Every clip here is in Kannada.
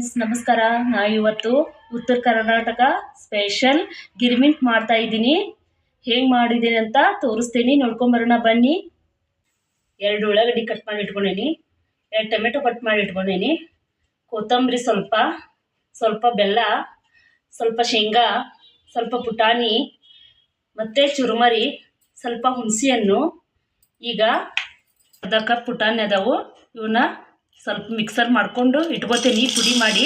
ಫ್ರೆಂಡ್ಸ್, ನಮಸ್ಕಾರ. ನಾ ಇವತ್ತು ಉತ್ತರ ಕರ್ನಾಟಕ ಸ್ಪೆಷಲ್ ಗಿರ್ಮಿಂಟ್ ಮಾಡ್ತಾ ಇದ್ದೀನಿ. ಹೇಗೆ ಮಾಡಿದ್ದೀನಿ ಅಂತ ತೋರಿಸ್ತೀನಿ. ನೋಡ್ಕೊಂಬರೋಣ, ಬನ್ನಿ. ಎರಡು ಉಳ್ಳಾಗಡ್ಡಿ ಕಟ್ ಮಾಡಿ ಇಟ್ಕೊಂಡೀನಿ. ಎರಡು ಟೊಮೆಟೊ ಕಟ್ ಮಾಡಿ ಇಟ್ಕೊಂಡೀನಿ. ಕೊತ್ತಂಬರಿ ಸ್ವಲ್ಪ ಸ್ವಲ್ಪ ಬೆಲ್ಲ, ಸ್ವಲ್ಪ ಶೇಂಗಾ, ಸ್ವಲ್ಪ ಪುಟಾಣಿ, ಮತ್ತು ಚುರುಮರಿ, ಸ್ವಲ್ಪ ಹುಣಸೆಹಣ್ಣು. ಈಗ ಅರ್ಧ ಕಪ್ ಪುಟಾಣಿ ಅದಾವು. ಇವನ್ನ ಸ್ವಲ್ಪ ಮಿಕ್ಸರ್ ಮಾಡಿಕೊಂಡು ಇಟ್ಕೋತೀನಿ ಪುಡಿ ಮಾಡಿ.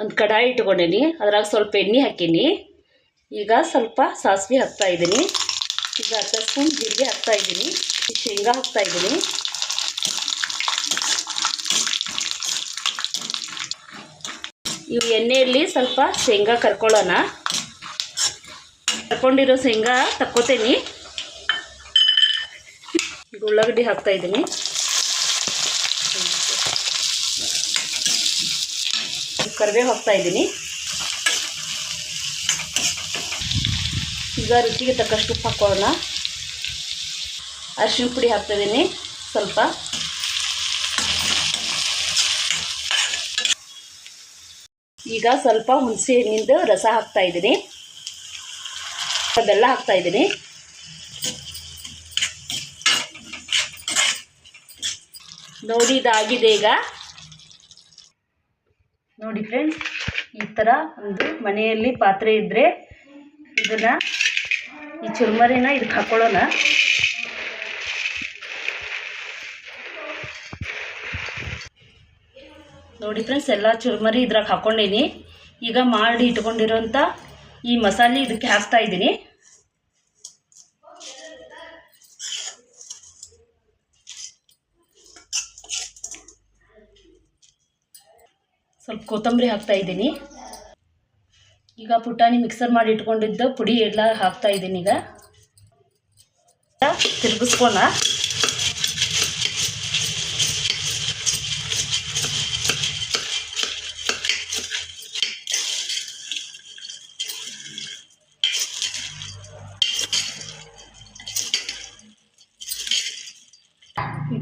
ಒಂದು ಕಡಾಯಿ ಇಟ್ಕೊಂಡೀನಿ, ಅದ್ರಾಗ ಸ್ವಲ್ಪ ಎಣ್ಣೆ ಹಾಕೀನಿ. ಈಗ ಸ್ವಲ್ಪ ಸಾಸಿವೆ ಹಾಕ್ತಾ ಇದ್ದೀನಿ. ಈಗ ಅರ್ಧ ಸ್ಪೂನ್ ಜೀರಿಗೆ ಹಾಕ್ತಾ ಇದ್ದೀನಿ. ಶೇಂಗಾ ಹಾಕ್ತಾ ಇದ್ದೀನಿ. ಇವು ಎಣ್ಣೆಯಲ್ಲಿ ಸ್ವಲ್ಪ ಶೇಂಗಾ ಕರ್ಕೊಳ್ಳೋಣ. ಕರ್ಕೊಂಡಿರೋ ಶೇಂಗಾ ತಕ್ಕೋತೀನಿ. ಉಳ್ಳಾಗಡ್ಡಿ ಹಾಕ್ತಾ ಕರಿಬೇವು ಹಾಕ್ತಾ ಇದ್ದೀನಿ. ಈಗ ರುಚಿಗೆ ತಕ್ಕಷ್ಟು ಉಪ್ಪು ಹಾಕೋಣ ಅರಿಶಿನ ಪುಡಿ ಹಾಕ್ತಾಯಿದ್ದೀನಿ ಸ್ವಲ್ಪ. ಈಗ ಸ್ವಲ್ಪ ಹುಣಸೆ ಹಣ್ಣಿಂದು ರಸ ಹಾಕ್ತಾ ಇದ್ದೀನಿ. ಬೆಲ್ಲ ಹಾಕ್ತಾ ಇದ್ದೀನಿ. ನೋಡಿ, ಇದಾಗಿದೆ ಈಗ. ನೋಡಿ ಫ್ರೆಂಡ್ಸ್ ಈ ಥರ ಒಂದು ಮನೆಯಲ್ಲಿ ಪಾತ್ರೆ ಇದ್ದರೆ ಇದನ್ನು ಈ ಚುರುಮರಿನ ಇದಕ್ಕೆ ಹಾಕ್ಕೊಳ್ಳೋಣ ನೋಡಿ ಫ್ರೆಂಡ್ಸ್ ಎಲ್ಲ ಚುರುಮರಿ ಇದ್ರಾಗ ಹಾಕ್ಕೊಂಡೀನಿ ಈಗ ಮಾಡಿ ಇಟ್ಕೊಂಡಿರೋಂಥ ಈ ಮಸಾಲೆ ಇದಕ್ಕೆ ಹಾಕ್ತಾ ಇದ್ದೀನಿ. ಸ್ವಲ್ಪ ಕೊತ್ತಂಬರಿ ಹಾಕ್ತಾ ಇದ್ದೀನಿ. ಈಗ ಪುಟಾಣಿ ಮಿಕ್ಸರ್ ಮಾಡಿ ಇಟ್ಕೊಂಡಿದ್ದ ಪುಡಿ ಎಲ್ಲ ಹಾಕ್ತಾ ಇದ್ದೀನಿ ಈಗ. ತಿರುಗಿಸ್ಕೋಣ.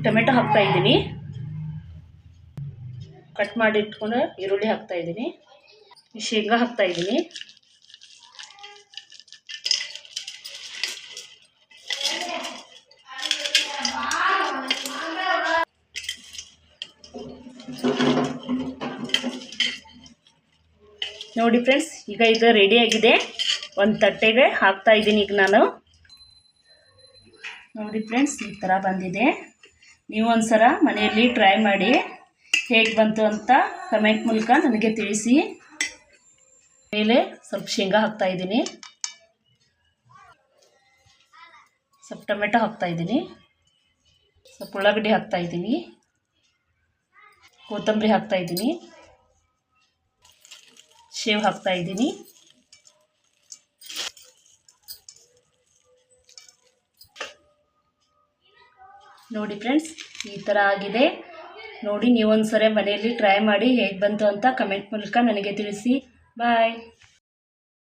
ಟೊಮೆಟೊ ಹಾಕ್ತಾ ಇದ್ದೀನಿ. ಕಟ್ ಮಾಡಿ ಇಟ್ಕೊಂಡು ಈರುಳ್ಳಿ ಹಾಕ್ತಾ ಇದ್ದೀನಿ. ಶೇಂಗಾ ಹಾಕ್ತಾ ಇದ್ದೀನಿ. ನೋಡಿ ಫ್ರೆಂಡ್ಸ್, ಈಗ ಇದು ರೆಡಿಯಾಗಿದೆ ಒಂದು ತಟ್ಟೆಗೆ ಹಾಕ್ತಾ ಇದ್ದೀನಿ ಈಗ ನಾನು. ನೋಡಿ ಫ್ರೆಂಡ್ಸ್, ಈ ಥರ ಬಂದಿದೆ. ನೀವು ಒಂದು ಸಲ ಮನೆಯಲ್ಲಿ ಟ್ರೈ ಮಾಡಿ. ಹೇಗೆ ಬಂತು ಅಂತ ಕಮೆಂಟ್ ಮೂಲಕ ನನಗೆ ತಿಳಿಸಿ. ಮೇಲೆ ಸ್ವಲ್ಪ ಶೇಂಗಾ ಹಾಕ್ತಾ ಇದ್ದೀನಿ. ಸ್ವಲ್ಪ ಟೊಮೆಟೊ ಹಾಕ್ತಾ ಇದ್ದೀನಿ. ಸ್ವಲ್ಪ ಉಳ್ಳಾಗಡ್ಡಿ ಹಾಕ್ತಾ ಇದ್ದೀನಿ. ಕೊತ್ತಂಬರಿ ಹಾಕ್ತಾ ಇದ್ದೀನಿ. ಶೇವ್ ಹಾಕ್ತಾ ಇದ್ದೀನಿ. ನೋಡಿ ಫ್ರೆಂಡ್ಸ್ ಈ ಥರ ಆಗಿದೆ. ನೋಡಿ ನೀವೊಂದು ಸರಿ ಮನೆಯಲ್ಲಿ ಟ್ರೈ ಮಾಡಿ ಹೇಗೆ ಬಂತು ಅಂತ ಕಮೆಂಟ್ ಮೂಲಕ ನನಗೆ ತಿಳಿಸಿ. ಬಾಯ್